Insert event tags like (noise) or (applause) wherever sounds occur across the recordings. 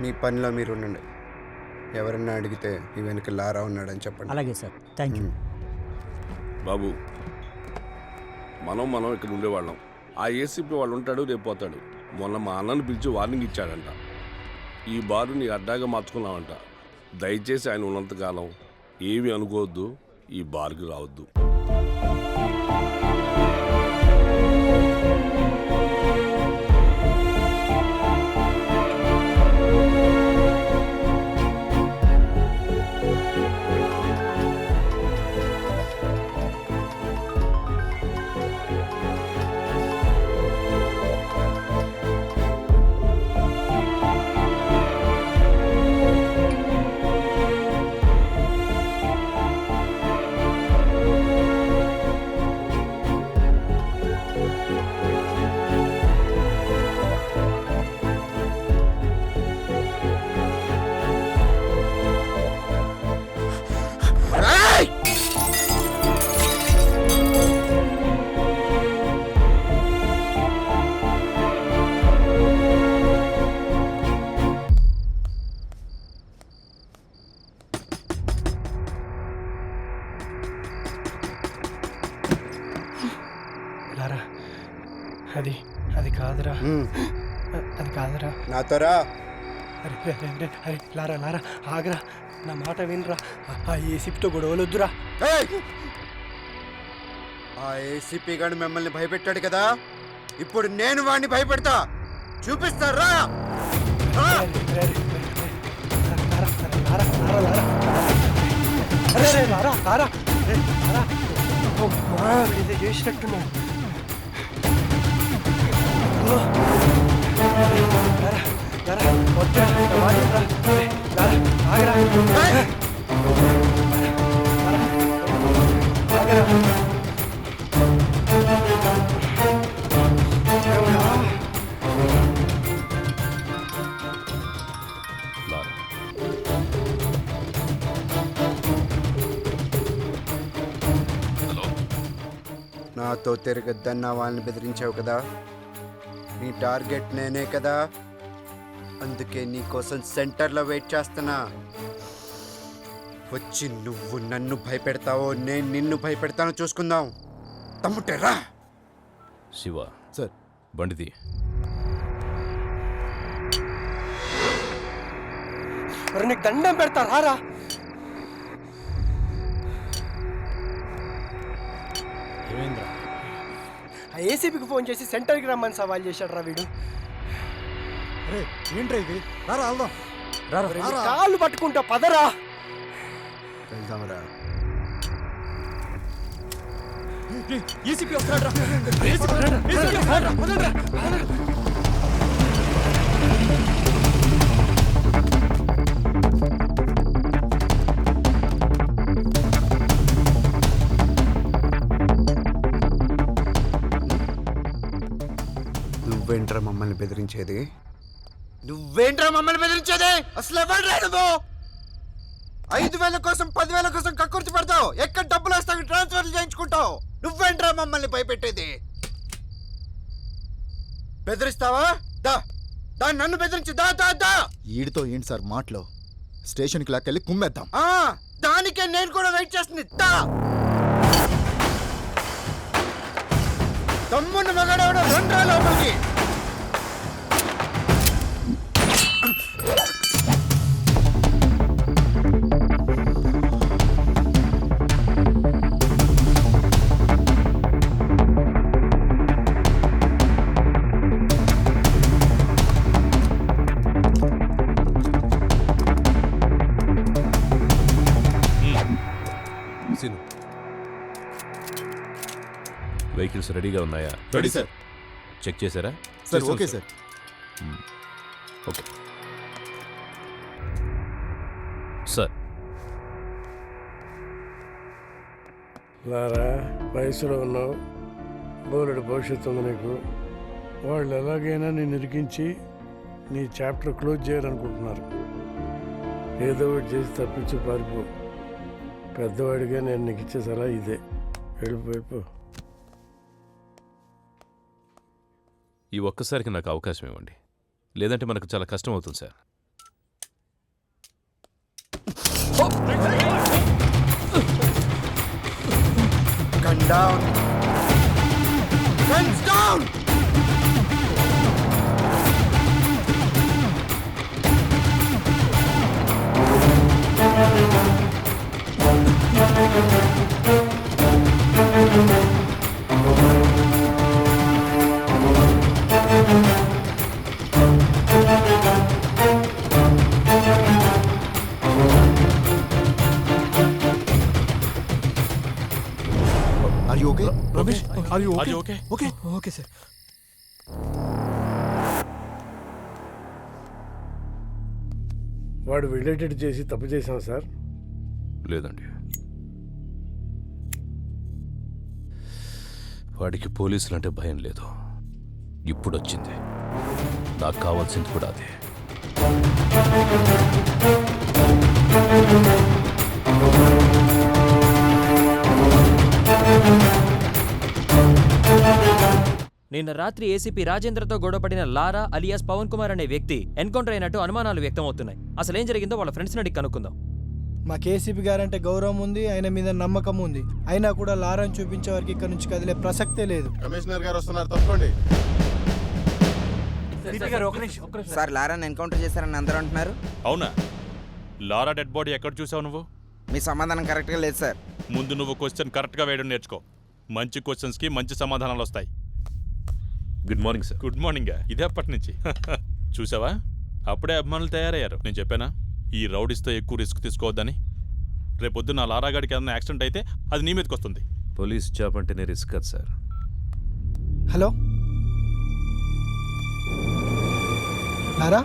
మీ పనిలో మీరు ఉండండి ఎవరన్నా అడిగితే ఈ వెనక లారా ఉన్నాడని చెప్పండి. అలాగే సార్. థ్యాంక్ యూ బాబు మనం మనం ఇక్కడ ఉండేవాళ్ళం. ఆ ఏసీపీ వాళ్ళు ఉంటాడు రేపు పోతాడు. మొన్న మా అన్నను పిలిచి వార్నింగ్ ఇచ్చాడంట. ఈ బారు నీ అడ్డాగా మార్చుకున్నావంట దయచేసి ఆయన ఉన్నంతకాలం ఏమీ అనుకోవద్దు ఈ బార్కి రావద్దు. అరే అరే, లారా లారా ఆగరా నా మాట వినరా. ఆ- ఏసీపీతో గొడవలొద్దురా! ఆ ఏసీపీ గారు మిమ్మల్ని భయపెట్టాడు కదా? ఇప్పుడు నేను వాడిని భయపెడతా. చూపిస్తారా చేసినట్టున్నాడు నాతో తిరగద్దన్న వాళ్ళని బెదిరించావు కదా? నీ టార్గెట్ నేనే కదా? అందుకే నీ కోసం సెంటర్లో వెయిట్ చేస్తున్నా. వచ్చి నువ్వు నన్ను భయపెడతావో నేను నిన్ను భయపెడతానో చూసుకుందాం. తమ్ముటే రా. శివ. సార్. బండిది మరి నీకు దండం పెడతా రారా ఏమైందిరా? ఆ ఏసీపీకి ఫోన్ చేసి సెంటర్కి రమ్మని సవాల్ చేశాడు రా వీడు. ఏంట్రా ఇది? రారా వెళ్దాం. రారా. మరి నీ రారా. కాళ్ళు పట్టుకుంటా పదరా. వెళ్దాంరా. ఏసీపీ వస్తున్నాడు. నువ్వేంట్రా మమ్మల్ని బెదిరించేది? నువ్వేంట్రా మమ్మల్ని బెదిరించేది? అసలు ఎవడ్రా నువ్వు? ఐదు వేల కోసం పదివేల కోసం కక్కుర్తి పడతావు. ఎక్కడ డబ్బులు వస్తావు ట్రాన్స్ఫర్ చేయించుకుంటావు. నువ్వేంట్రా మమ్మల్ని భయపెట్టేది? బెదిరిస్తావా? దా దా నన్ను బెదిరించి దా దా దా. ఈడితో ఏంటి సార్ మాటలో? స్టేషన్కి లాక్కెళ్ళి కుమ్మేద్దాం. ఆ, దానికే నేను కూడా వెయిట్ చేస్తుంది. దా. తమ్ముని మగాడెవడో రెండ్రా లోపలికి. సీను. వెహికల్స్ రెడీగా ఉన్నాయా? రెడీ సార్ చెక్ చేశారా? సార్ ఓకే సార్ లారా వయసులో ఉన్నావు. బోలెడు భవిష్యత్తు ఉంది నీకు. వాళ్ళు ఎలాగైనా నేను ఇరికించి నీ చాప్టర్ క్లోజ్ చేయాలనుకుంటున్నారు. ఏదో ఒకటి చేసి తప్పించి పారిపో. పెద్దవాడిగా నేను నీకు ఇచ్చే సలహా ఇదే. వెళ్ళిపో వెళ్ళిపో. ఈ ఒక్కసారికి నాకు అవకాశం ఇవ్వండి. లేదంటే మనకు చాలా కష్టం అవుతుంది sir. Gun down. Guns down. Are you okay? Ramesh are you Are you okay? Okay okay sir వాడు వెళ్ళేటట్టు చేసి తప్పు చేశాం సార్? లేదండి. వాడికి పోలీసులు అంటే భయం లేదు. ఇప్పుడు వచ్చింది నాకు కావాల్సింది కూడా అదే. నిన్న రాత్రి ఏసీపీ రాజేంద్రతో గొడవపడిన లారా అలియాస్ పవన్ కుమార్ అనే వ్యక్తి ఎన్కౌంటర్ అయినట్టు అనుమానాలు వ్యక్తమవుతున్నాయి. అసలు ఏం జరిగిందో వాళ్ళ ఫ్రెండ్స్ని అడిగి కనుక్కుందాం. మా కేసీపీ గారంటే గౌరవం ఉంది ఆయన మీద నమ్మకం ఉంది. అయినా కూడా లారాన్ని చూపించే వరకు ఇక్కడ నుంచి కదిలే ప్రసక్తే లేదు. కమిషనర్ గారు వస్తున్నారు తప్పండి సార్ లారాని ఎన్కౌంటర్ చేశారని అందరూ అంటున్నారు? అవునా? లారా డెడ్ బాడీ ఎక్కడ చూసావు నువ్వు? మీ సమాధానం కరెక్ట్గా లేదు సార్. ముందు నువ్వు క్వశ్చన్ కరెక్ట్గా వేయడం నేర్చుకో. మంచి క్వశ్చన్స్కి మంచి సమాధానాలు వస్తాయి. Good morning sir good morning ఇదే అప్పటి నుంచి. (laughs) చూసావా? అప్పుడే అభిమానులు తయారయ్యారు. నేను చెప్పానా? ఈ రౌడీస్తో ఎక్కువ రిస్క్ తీసుకోవద్దని. రేపొద్దు నా లారాగాడికి ఏదైనా యాక్సిడెంట్ అయితే అది నీ మీదకి వస్తుంది. పోలీస్ జాబ్ అంటేనే రిస్క్ కదా సార్ హలో? లారా?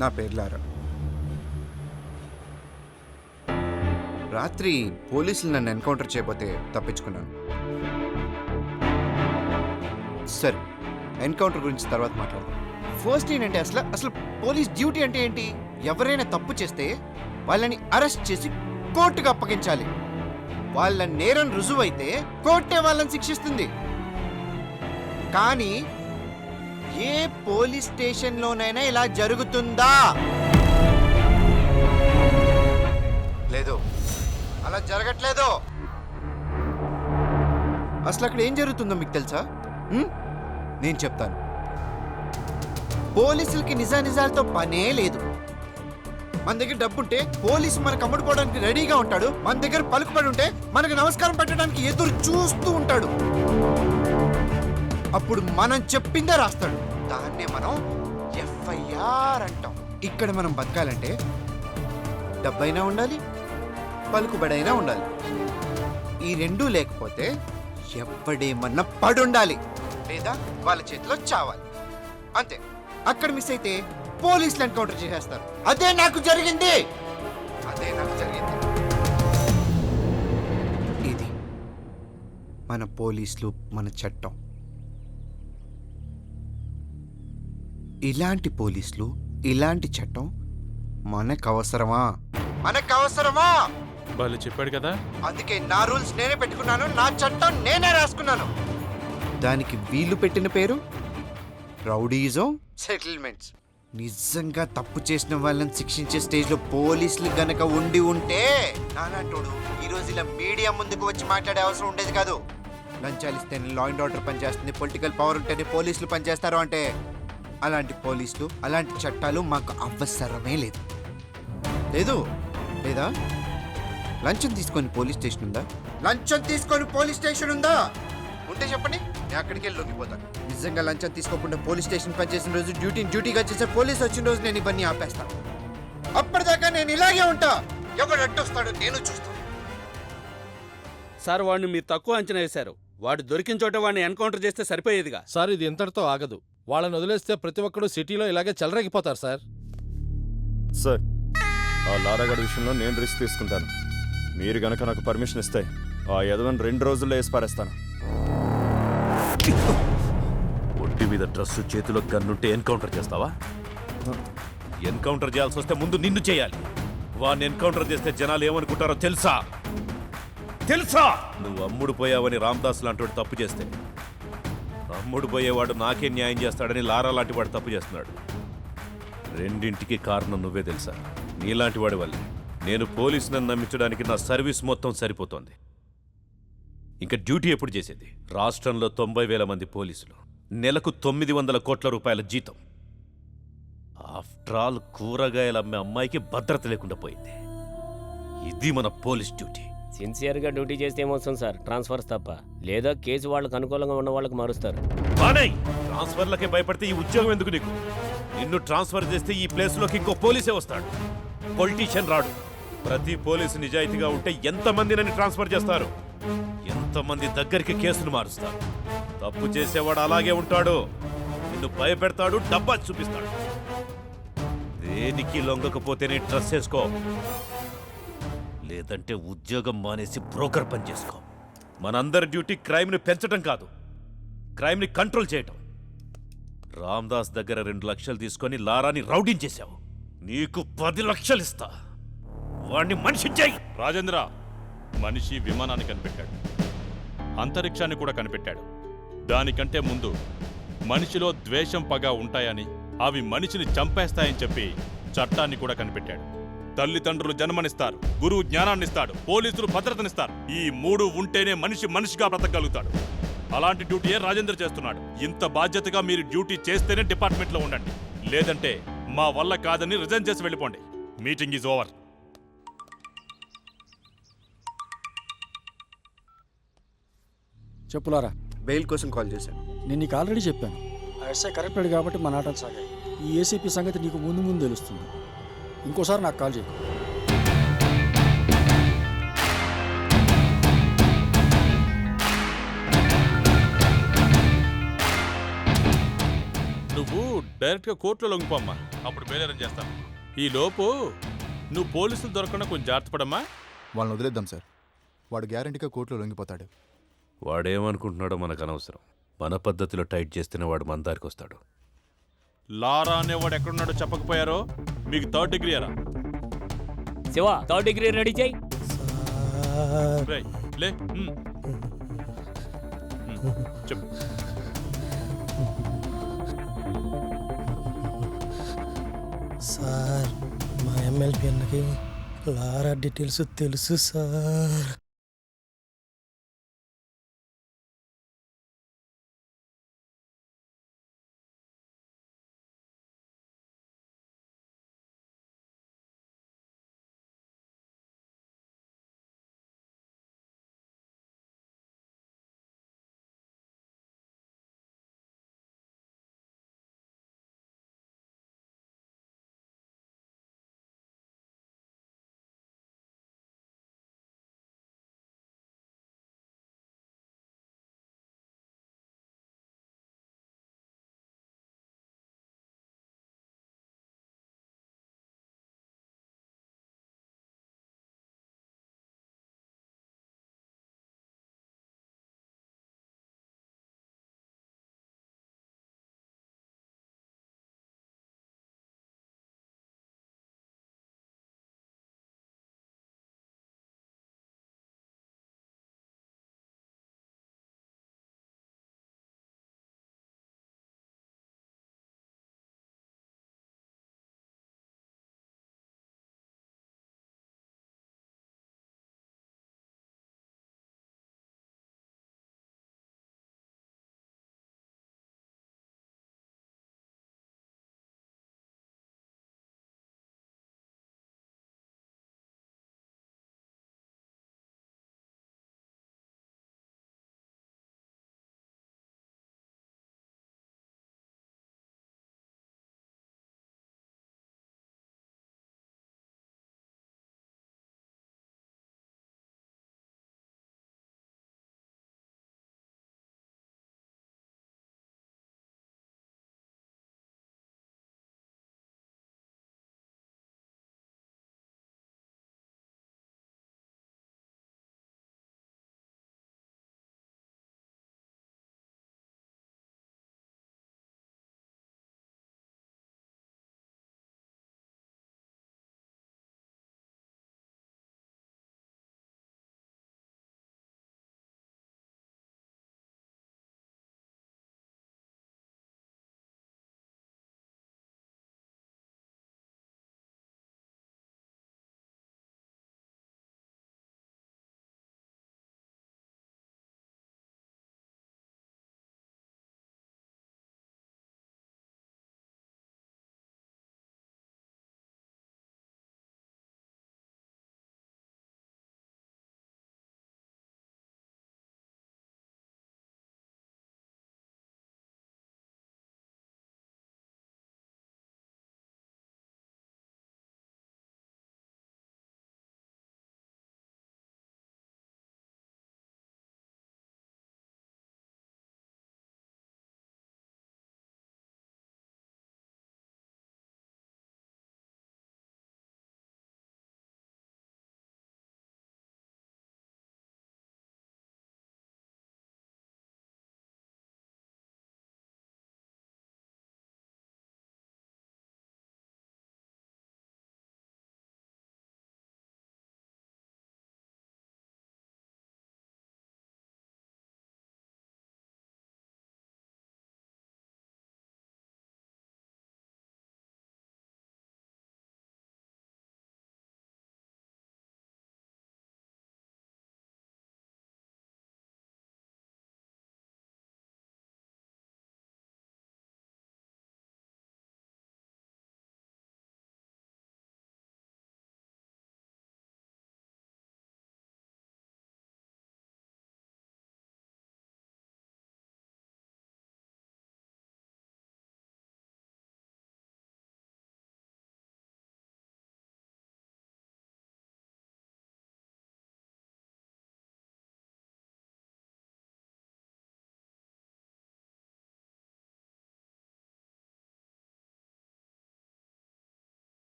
నా పేర్లారా రాత్రి పోలీసులు నన్ను ఎన్కౌంటర్ చేయబోతే తప్పించుకున్నాను. సరే ఎన్కౌంటర్ గురించి తర్వాత మాట్లాడదాం. ఫస్ట్ ఏంటంటే అసలు అసలు పోలీస్ డ్యూటీ అంటే ఏంటి? ఎవరైనా తప్పు చేస్తే వాళ్ళని అరెస్ట్ చేసి కోర్టుకు అప్పగించాలి. వాళ్ళ నేరం రుజువైతే కోర్టే వాళ్ళని శిక్షిస్తుంది. కానీ ఏ పోలీస్ స్టేషన్లోనైనా ఇలా జరుగుతుందా? లేదు. అలా జరగట్లేదు. అసలు అక్కడ ఏం జరుగుతుందో మీకు తెలుసా? నేను చెప్తాను. పోలీసులకి నిజానిజాలతో పనే లేదు. మన దగ్గర డబ్బుంటే పోలీసు మనకు అమ్ముడుకోవడానికి రెడీగా ఉంటాడు. మన దగ్గర పలుకుబడి ఉంటే మనకు నమస్కారం పెట్టడానికి ఎదురు చూస్తూ ఉంటాడు. అప్పుడు మనం చెప్పిందే రాస్తాడు. దాన్నే మనం ఎఫ్ఐఆర్ అంటాం. ఇక్కడ మనం బతకాలంటే డబ్బైనా ఉండాలి పలుకుబడైనా ఉండాలి. ఈ రెండూ లేకపోతే ఎవడేమన్నా పడుండాలి. లేదా వాళ్ళ చేతిలో చావాలి. అంతే. అక్కడ మిస్ అయితే పోలీసులు ఎన్కౌంటర్ చేసేస్తారు. అదే నాకు జరిగింది. అదే నాకు జరిగింది. ఇది మన పోలీసులు మన చట్టం. ఇలాంటి పోలీసులు ఇలాంటి చట్టం మనకు అవసరమా మనకు అవసరమా వాళ్ళు చెప్పాడు కదా. అందుకే నా రూల్స్ నేనే పెట్టుకున్నాను నా చట్టం నేనే రాసుకున్నాను. దానికి వీళ్ళు పెట్టిన పేరు? రౌడీజం? సెటిల్మెంట్స్. నిజంగా తప్పు చేసిన వాళ్ళని శిక్షించే స్టేజ్లో పోలీసులు గనక ఉండి ఉంటే నానాటోడు ఈ రోజు ఇలా మీడియా ముందుకు వచ్చి మాట్లాడే అవసరం ఉండేది కాదు. లంచాలు ఇస్తేనే లా అండ్ ఆర్డర్ పనిచేస్తుంది పొలిటికల్ పవర్ ఉంటేనే పోలీసులు పనిచేస్తారు అంటే అలాంటి పోలీసులు అలాంటి చట్టాలు మాకు అవసరమే లేదు. లేదు? లేదా? లంచం తీసుకొని పోలీస్ స్టేషన్ ఉందా? లంచం తీసుకొని పోలీస్ స్టేషన్ ఉందా? ఉంటే చెప్పండి నేను అక్కడికి వెళ్ళి లొంగిపోతాను. నిజంగా లంచం తీసుకోకుండా పోలీస్ స్టేషన్ పనిచేసిన రోజు డ్యూటీని డ్యూటీగా చేసే పోలీస్ వచ్చిన రోజు నేను ఇవన్నీ ఆపేస్తాను. అప్పటిదాకా నేను ఇలాగే ఉంటా. ఎవడు అడ్డొస్తాడో నేను చూస్తాను. సార్ వాడిని మీరు తక్కువ అంచనా వేశారు. వాడు దొరికిన చోట వాడిని ఎన్కౌంటర్ చేస్తే సరిపోయేదిగా. సార్ ఇది ఇంతటితో ఆగదు. వాళ్ళని వదిలేస్తే ప్రతి ఒక్కడు సిటీలో ఇలాగే చెలరేగిపోతారు సార్. సార్ ఆ లారాగడ్ విషయంలో నేను రిస్క్ తీసుకుంటాను. మీరు గనక నాకు పర్మిషన్ ఇస్తే ఆ యదవన్ రెండు రోజుల్లో వేసి పారేస్తాను. ఒంటి మీద డ్రెస్సు చేతిలో గన్నుంటే ఎన్కౌంటర్ చేస్తావా? ఎన్కౌంటర్ చేయాల్సి వస్తే ముందు నిన్ను చేయాలి. వాడిని ఎన్కౌంటర్ చేస్తే జనాలు ఏమనుకుంటారో తెలుసా? తెలుసా? నువ్వు అమ్ముడు పోయావని రామదాస్ లాంటి తప్పు చేస్తే అమ్ముడు పోయేవాడు నాకే న్యాయం చేస్తాడని లారా లాంటి వాడు తప్పు చేస్తున్నాడు. రెండింటికి కారణం నువ్వే తెలుసా? నీలాంటి వాడి వల్లే. నేను పోలీసులను నమ్మించడానికి నా సర్వీస్ మొత్తం సరిపోతోంది. ఇంకా డ్యూటీ ఎప్పుడు చేసేది? రాష్ట్రంలో తొంభై వేల మంది పోలీసులు. నెలకు తొమ్మిది వందల కోట్ల రూపాయల జీతం. ఆఫ్టర్ ఆల్ కూరగాయలు అమ్మే అమ్మాయికి భద్రత లేకుండా పోయింది. ఇది మన పోలీస్ డ్యూటీ. సిన్సియర్గా డ్యూటీ చేస్తే ఏమవుతుంది సార్? ట్రాన్స్ఫర్స్ తప్ప. లేదా కేసు వాళ్ళకి అనుకూలంగా ఉన్న వాళ్ళకి మారుస్తారు. బానయ్ ట్రాన్స్ఫర్లకే భయపడితే ఈ ఉద్యోగం ఎందుకు నీకు? నిన్ను ట్రాన్స్ఫర్ చేస్తే ఈ ప్లేస్లోకి ఇంకో పోలీసే వస్తాడు. పొలిటీషియన్ రాడు. ప్రతి పోలీసు నిజాయితీగా ఉంటే ఎంతమంది నన్ను ట్రాన్స్ఫర్ చేస్తారు? ఎంతమంది దగ్గరికి కేసులు మారుస్తారు? తప్పు చేసేవాడు అలాగే ఉంటాడు. నిన్ను భయపెడతాడు డబ్బా చూపిస్తాడు. దేనికి లొంగకపోతేనే డ్రెస్ వేసుకో. లేదంటే ఉద్యోగం మానేసి బ్రోకర్ పని చేసుకో. మనందరి డ్యూటీ క్రైమ్ని పెంచడం కాదు క్రైమ్ని కంట్రోల్ చేయటం. రామ్దాస్ దగ్గర రెండు లక్షలు తీసుకొని లారాని రౌడించేశావు నీకు పది లక్షలు ఇస్తా. వాణ్ణి మనిషి చేయి. రాజేంద్ర మనిషి విమానాన్ని కనిపెట్టాడు. అంతరిక్షాన్ని కూడా కనిపెట్టాడు. దానికంటే ముందు మనిషిలో ద్వేషం పగ ఉంటాయని అవి మనిషిని చంపేస్తాయని చెప్పి చట్టాన్ని కూడా కనిపెట్టాడు. తల్లిదండ్రులు జన్మనిస్తారు గురువు జ్ఞానాన్నిస్తాడు పోలీసులు భద్రతనిస్తారు. ఈ మూడు ఉంటేనే మనిషి మనిషిగా బ్రతకగలుగుతాడు. అలాంటి డ్యూటీయే రాజేంద్ర చేస్తున్నాడు. ఇంత బాధ్యతగా మీరు డ్యూటీ చేస్తేనే డిపార్ట్మెంట్లో ఉండండి. లేదంటే మా వల్ల కాదని రిజైన్ చేసి వెళ్ళిపోండి. Meeting is over. చెప్పులారా బెయిల్ కోసం కాల్ చేశాను. నేను నీకు ఆల్రెడీ చెప్పాను. ఎస్ఐ కరెక్టెడ్ కాబట్టి మా నాటలు సాగాయి. ఈ ఏసీపీ సంగతి నీకు ముందు ముందు తెలుస్తుంది. ఇంకోసారి నాకు కాల్ చేయకు. నువ్వు డైరెక్ట్గా కోర్టులో లొంగిపోమ్మా. అప్పుడు బేలేరం చేస్తాను. ఈ లోపు నువ్వు పోలీసులు దొరకకుండా కొంచెం జాగ్రత్త పడమ్మా. వాళ్ళని వదిలేద్దాం సార్. వాడు గ్యారంటీగా కోర్టులో లొంగిపోతాడు. వాడేమనుకుంటున్నాడో మనకు అనవసరం. మన పద్ధతిలో టైట్ చేస్తేనే వాడు మన దారికి వస్తాడు లారా అనేవాడు ఎక్కడున్నాడో చెప్పకపోయారో మీకు థర్డ్ డిగ్రీ అరా శివ థర్డ్ డిగ్రీ రెడీ చేయి. రేయ్, లే ఉమ్. ఉమ్, చెప్పు. సార్ మా ఎమ్మెల్పీ అన్నకి లారా డీటెయిల్స్ తెలుసు సార్.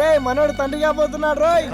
రే మనోడు తండ్రి కాబోతున్నాడు రోయ్.